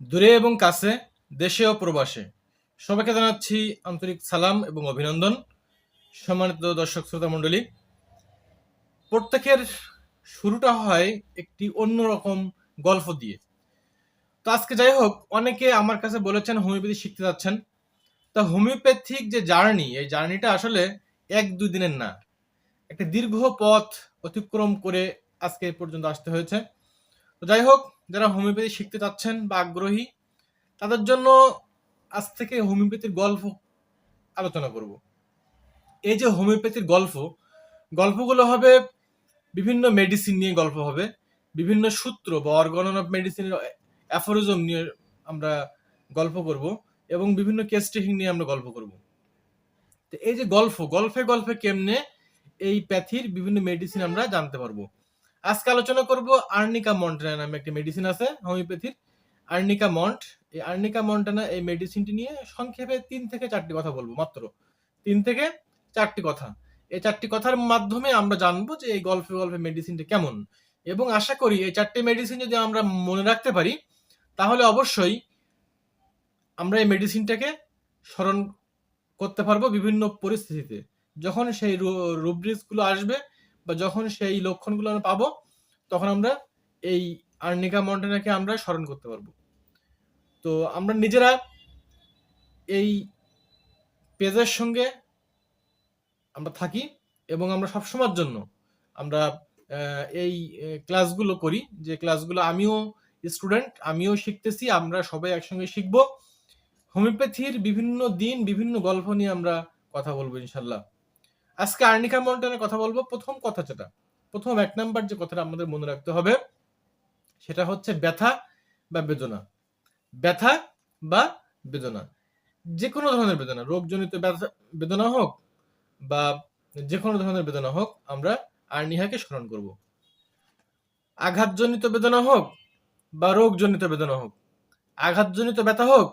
দূরে এবং কাছে, দেশে ও প্রবাসে। সবাইকে জানাচ্ছি আন্তরিক সালাম এবং অভিনন্দন। সম্মানিত দর্শক শ্রোতা মণ্ডলী, প্রত্যেকের শুরুটা হয় একটি অন্যরকম গল্প দিয়ে। তো আজকে যাই হোক, অনেকে আমার কাছে বলেছেন, হোমিওপ্যাথি শিখতে যাচ্ছেন। তা হোমিওপ্যাথিক যে জার্নি, এই জার্নিটা আসলে এক দুই দিনের না। একটা দীর্ঘ পথ অতিক্রম করে আজকে পর্যন্ত আসতে হয়েছে। তো যাই হোক, যারা হোমিওপ্যাথি শিখতে চাচ্ছেন বা আগ্রহী, তাদের জন্য আজ থেকে হোমিওপ্যাথির গল্প আলোচনা করব। এই যে হোমিওপ্যাথির গল্প, গল্পগুলো হবে বিভিন্ন মেডিসিন নিয়ে গল্প হবে, বিভিন্ন সূত্র বা অর্গানন অফ মেডিসিনের অ্যাফোরিজম নিয়ে আমরা গল্প করব এবং বিভিন্ন কেস টেকিং নিয়ে আমরা গল্প করব। তো এই যে গল্প, গল্পে গল্পে কেমনে এই প্যাথির বিভিন্ন মেডিসিন আমরা জানতে পারব? আজকে আলোচনা করব আর্নিকা মন্টানা নামে একটি মেডিসিন আছে হোমিওপ্যাথির আর্নিকা মন্ট, এই আর্নিকা মন্টানা এই মেডিসিনটি নিয়ে সংক্ষেপে তিন থেকে চারটি কথা বলব মাত্র। তিন থেকে চারটি কথা। এই চারটি কথার মাধ্যমে আমরা জানব যে এই গল্পে গল্পে মেডিসিনটা কেমন। এবং আশা করি এই চারটি মেডিসিন যদি আমরা মনে রাখতে পারি, তাহলে অবশ্যই আমরা এই মেডিসিনটাকে স্মরণ করতে পারব বিভিন্ন পরিস্থিতিতে। যখন সেই রুব্রিক্সগুলো আসবে বা যখন সেই লক্ষণগুলো আমরা পাবো, তখন আমরা এই আর্নিকা মন্টানাকে আমরা স্মরণ করতে পারব। তো আমরা নিজেরা এই পেজের সঙ্গে আমরা থাকি এবং আমরা সবসময়ের জন্য আমরা এই ক্লাসগুলো করি। যে ক্লাসগুলো আমিও স্টুডেন্ট, আমিও শিখতেছি, আমরা সবাই একসঙ্গে শিখব। হোমিওপ্যাথির বিভিন্ন দিন, বিভিন্ন গল্প নিয়ে আমরা কথা বলব ইনশাল্লাহ। আজকে আর্নিকা মন্টনের কথা বলব। প্রথম কথা যেটা, প্রথম এক নাম্বার যে কথাটা আমাদের মনে রাখতে হবে, সেটা হচ্ছে ব্যথা বা বেদনা। ব্যথা বা বেদনা। যে কোনো ধরনের বেদনা, রোগজনিত ব্যথা, বেদনা হোক বা যে কোনো ধরনের বেদনা হোক, আমরা আর্নিহাকে স্মরণ করব। আঘাতজনিত বেদনা হোক বা রোগজনিত বেদনা হোক, আঘাতজনিত ব্যথা হোক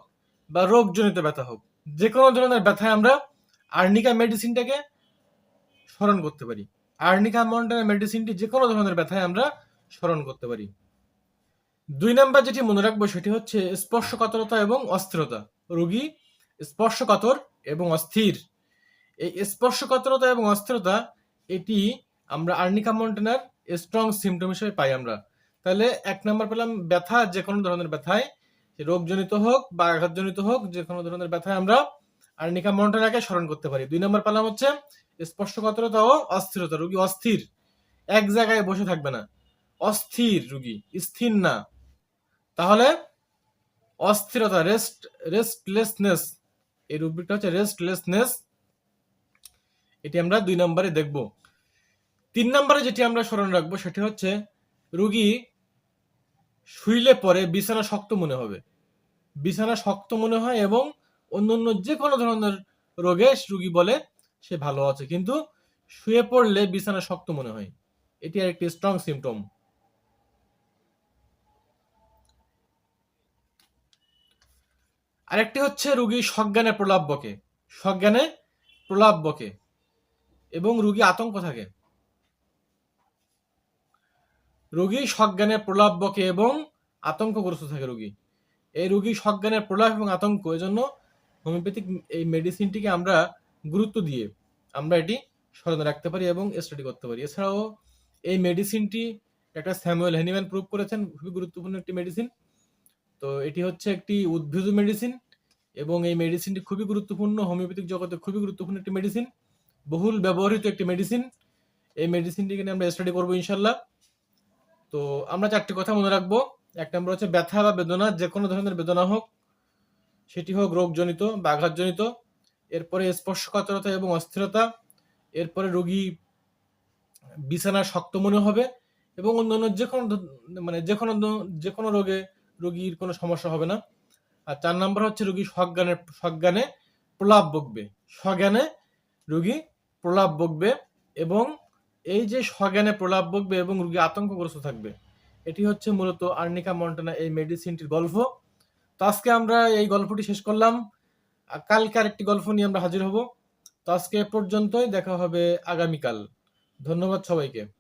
বা রোগজনিত ব্যথা হোক যে কোনো ধরনের ব্যথায় আমরা আর্নিকা মেডিসিনটাকে স্মরণ করতে পারি। আর্নিকা মন্টানা মেডিসিনটি যে কোনো ধরনের ব্যথায় আমরা স্মরণ করতে পারি। দুই নাম্বার যেটি মনে রাখব সেটি হচ্ছে স্পর্শকাতরতা এবং অস্থিরতা। রোগী স্পর্শকাতর এবং অস্থির। এই স্পর্শকাতরতা এবং অস্থিরতা, এটি আমরা আর্নিকা মন্টেনার স্ট্রং সিমটম হিসেবে পাই আমরা। তাহলে এক নাম্বার পেলাম, ব্যথা যে কোনো ধরনের ব্যথায় রোগজনিত হোক বা আঘাতজনিত হোক যে কোনো ধরনের ব্যথায় আমরা আর্নিকা মন্টেনাকে স্মরণ করতে পারি। দুই নাম্বার পেলাম হচ্ছে স্পর্শকাতরতা ও অস্থিরতা, রোগী অস্থির। এক জায়গায় বসে থাকবে না। অস্থির রোগী, স্থির না। তাহলে অস্থিরতা রেস্ট রেস্টলেসনেস এই রুব্রিকটা হচ্ছে রেস্টলেসনেস এটি আমরা দুই নম্বরে দেখব। তিন নম্বরে যেটি আমরা স্মরণ রাখব, সেটি হচ্ছে রুগী শুইলে পরে বিছানা শক্ত মনে হবে। বিছানা শক্ত মনে হয় এবং অন্যান্য যে কোনো ধরনের রোগে রুগী বলে সে ভালো আছে। কিন্তু শুয়ে পড়লে বিছানা শক্ত মনে হয়। এটি আর একটি স্ট্রং সিমটম আরেকটি হচ্ছে রুগী সজ্ঞানে প্রলাপ বকে। সজ্ঞানে প্রলাপ বকে এবং রুগী আতঙ্ক থাকে। রোগী সজ্ঞানে প্রলাপ বকে এবং আতঙ্কগ্রস্ত থাকে রুগী। এই রোগী সজ্ঞানের প্রলাপ এবং আতঙ্ক, এজন্য হোমিওপ্যাথিক এই মেডিসিনটিকে আমরা গুরুত্ব দিয়ে আমরা এটি স্মরণে রাখতে পারি এবং স্টাডি করতে পারি। এছাড়াও এই মেডিসিনটি একটা স্যামুয়েল হেনিম্যান প্রুভ করেছেন, খুবই গুরুত্বপূর্ণ একটি মেডিসিন তো এটি হচ্ছে একটি উদ্ভিদ মেডিসিন এবং এই মেডিসিনটি খুবই গুরুত্বপূর্ণ হোমিওপ্যাথিক জগতে খুবই গুরুত্বপূর্ণ একটি মেডিসিন বহুল ব্যবহৃত একটি মেডিসিন এই মেডিসিনটিকে নিয়ে আমরা স্টাডি করব ইনশাল্লাহ তো আমরা চারটি কথা মনে রাখব। এক নম্বর হচ্ছে ব্যথা বা বেদনা যে কোনো ধরনের বেদনা হোক, সেটি হোক রোগজনিত বা আঘাতজনিত। এরপরে স্পর্শকাতরতা এবং অস্থিরতা, এরপরে রোগী বিছানা শক্ত মনে হবে এবং অন্যান্য যে কোনো মানে যে কোনো যে কোনো রোগে রোগীর কোনো সমস্যা হবে না। আর চার নম্বর হচ্ছে রোগী সজ্ঞানে সজ্ঞানে প্রলাপ বকবে। সজ্ঞানে রোগী প্রলাপ বকবে এবং এই যে সজ্ঞানে প্রলাপ বকবে এবং রোগী আতঙ্কগ্রস্ত থাকবে, এটি হচ্ছে মূলত আর্নিকা মন্টানা এই মেডিসিনটির গল্প। তো আজকে আমরা এই গল্পটি শেষ করলাম। কালকে আরেকটি গল্প নিয়ে আমরা হাজির হব। তো আজকে পর্যন্তই, দেখা হবে আগামীকাল। ধন্যবাদ সবাইকে।